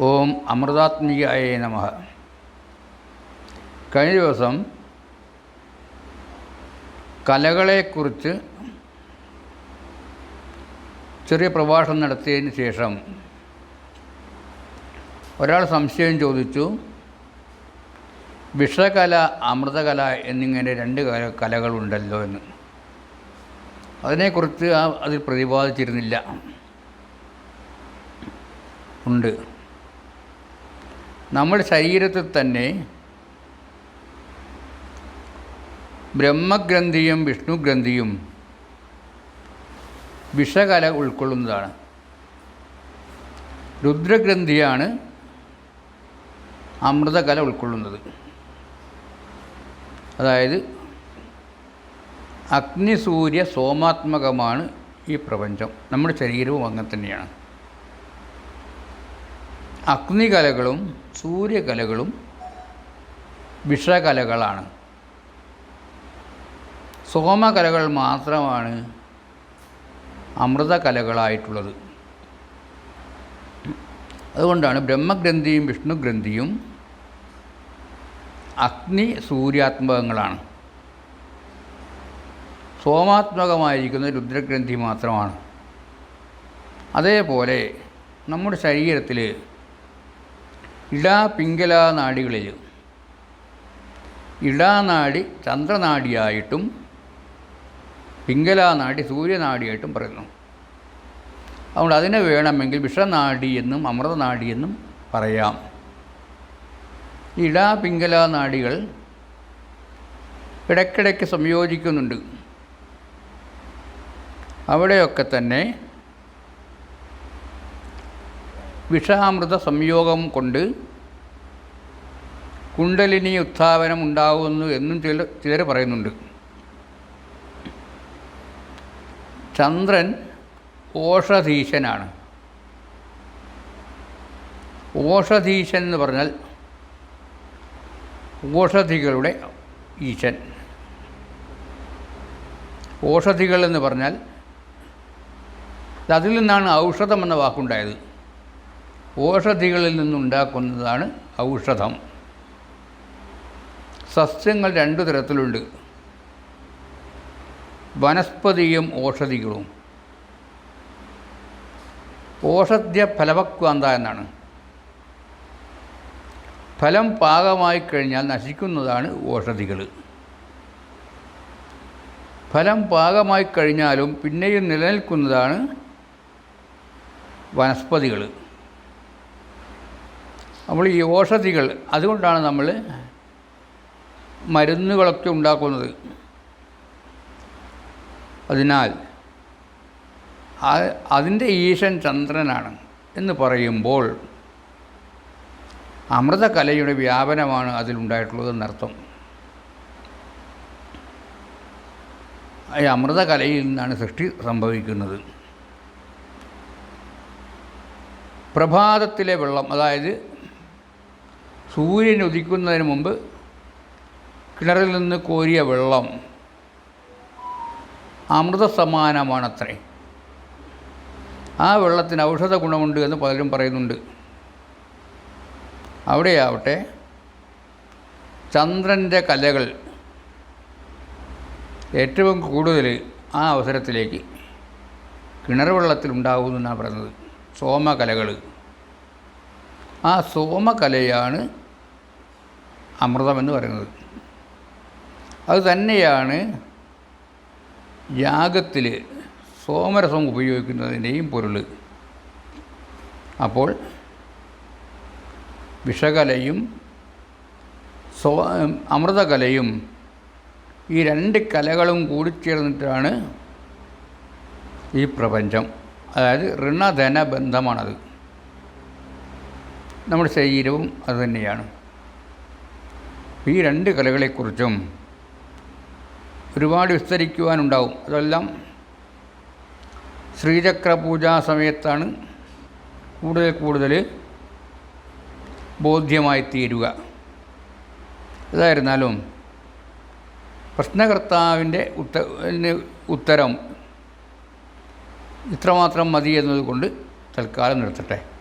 ഓം അമൃതാത്മികായ നമ. കഴിഞ്ഞ ദിവസം കലകളെക്കുറിച്ച് ചെറിയ പ്രഭാഷണം നടത്തിയതിന് ശേഷം ഒരാൾ സംശയം ചോദിച്ചു വിഷകല അമൃതകല എന്നിങ്ങനെ രണ്ട് കല കലകളുണ്ടല്ലോ എന്ന്. അതിനെക്കുറിച്ച് ആ അതിൽ പ്രതിപാദിച്ചിരുന്നില്ല. ഉണ്ട്. നമ്മുടെ ശരീരത്തിൽ തന്നെ ബ്രഹ്മഗ്രന്ഥിയും വിഷ്ണുഗ്രന്ഥിയും വിഷകല ഉൾക്കൊള്ളുന്നതാണ്. രുദ്രഗ്രന്ഥിയാണ് അമൃതകല ഉൾക്കൊള്ളുന്നത്. അതായത് അഗ്നിസൂര്യ സോമാത്മകമാണ് ഈ പ്രപഞ്ചം. നമ്മുടെ ശരീരവും അങ്ങനെ തന്നെയാണ്. അഗ്നികലകളും സൂര്യകലകളും വിഷകലകളാണ്. സോമകലകൾ മാത്രമാണ് അമൃതകലകളായിട്ടുള്ളത്. അതുകൊണ്ടാണ് ബ്രഹ്മഗ്രന്ഥിയും വിഷ്ണുഗ്രന്ഥിയും അഗ്നി സൂര്യാത്മകങ്ങളാണ്. സോമാത്മകമായിരിക്കുന്ന രുദ്രഗ്രന്ഥി മാത്രമാണ്. അതേപോലെ നമ്മുടെ ശരീരത്തിൽ ഇടാ പിങ്കല നാഡികളിൽ ഇടാനാടി ചന്ദ്രനാടിയായിട്ടും പിങ്കലാനാഡി സൂര്യനാടിയായിട്ടും പറയുന്നു. അതുകൊണ്ട് അതിനെ വേണമെങ്കിൽ വിഷനാടി എന്നും അമൃതനാടി എന്നും പറയാം. ഇടാ പിങ്കല നാഡികൾ ഇടയ്ക്കിടയ്ക്ക് സംയോജിക്കുന്നുണ്ട്. അവിടെയൊക്കെ തന്നെ വിഷാമൃത സംയോഗം കൊണ്ട് കുണ്ടലിനി ഉത്ഥാപനം ഉണ്ടാകുന്നു എന്നും ചില ചിലർ പറയുന്നുണ്ട്. ചന്ദ്രൻ ഓഷധീശനാണ്. ഓഷധീശൻ എന്ന് പറഞ്ഞാൽ ഓഷധികളുടെ ഈശൻ. ഓഷധികൾ എന്ന് പറഞ്ഞാൽ അതിൽ നിന്നാണ് ഔഷധം എന്ന വാക്കുണ്ടായത്. ഓഷധികളിൽ നിന്നുണ്ടാക്കുന്നതാണ് ഔഷധം. സസ്യങ്ങൾ രണ്ടു തരത്തിലുണ്ട്. വനസ്പതിയും ഓഷധികളും. ഓഷധ്യ ഫലവക്വാന്ത എന്നാണ്. ഫലം പാകമായി കഴിഞ്ഞാൽ നശിക്കുന്നതാണ് ഓഷധികൾ ഫലം പാകമായി കഴിഞ്ഞാലും പിന്നെയും നിലനിൽക്കുന്നതാണ് വനസ്പതികൾ നമ്മൾ ഈ ഓഷധികൾ അതുകൊണ്ടാണ് നമ്മൾ മരുന്നുകളൊക്കെ ഉണ്ടാക്കുന്നത്. അതിനാൽ അതിന്റെ ഈശൻ ചന്ദ്രനാണ് എന്ന് പറയുമ്പോൾ അമൃതകലയുടെ വ്യാപനമാണ് അതിലുണ്ടായിട്ടുള്ളതെന്നർത്ഥം ഈ അമൃതകലയിൽ നിന്നാണ് സൃഷ്ടി സംഭവിക്കുന്നത്. പ്രഭാതത്തിലെ വെള്ളം അതായത് സൂര്യൻ ഉദിക്കുന്നതിന് മുമ്പ് കിണറിൽ നിന്ന് കോരിയ വെള്ളം അമൃത സമാനമാണത്രേ ആ വെള്ളത്തിന് ഔഷധ ഗുണമുണ്ട് എന്ന് പലരും പറയുന്നുണ്ട്. അവിടെയാവട്ടെ ചന്ദ്രന്റെ കലകൾ ഏറ്റവും കൂടുതൽ ആ അവസരത്തിലേക്ക് കിണർ വെള്ളത്തിൽ ഉണ്ടാകുമെന്നാണ് പറയുന്നത്. സോമകലകൾ. ആ സോമകലയാണ് അമൃതമെന്ന് പറയുന്നത്. അത് തന്നെയാണ് യാഗത്തിൽ സോമരസം ഉപയോഗിക്കുന്നതിന്റെയും പൊരുൾ. അപ്പോൾ വിഷകലയും സോ അമൃതകലയും ഈ രണ്ട് കലകളും കൂടി കൂടിച്ചേർന്നിട്ടാണ് ഈ പ്രപഞ്ചം. അതായത് ഋണധന ബന്ധമാണത് നമ്മുടെ ശരീരവും അതുതന്നെയാണ്. ഈ രണ്ട് കലകളെക്കുറിച്ചും ഒരുപാട് വിസ്തരിക്കുവാനുണ്ടാവും. അതെല്ലാം ശ്രീചക്ര പൂജാ സമയത്താണ് കൂടുതൽ കൂടുതൽ ബോധ്യമായി തീരുക. ഇതായിരുന്നാലും പ്രശ്നകർത്താവിന്റെ ഉത്ത ഉത്തരം ഇത്രമാത്രം മതി എന്നതുകൊണ്ട് തൽക്കാലം നിർത്തട്ടെ.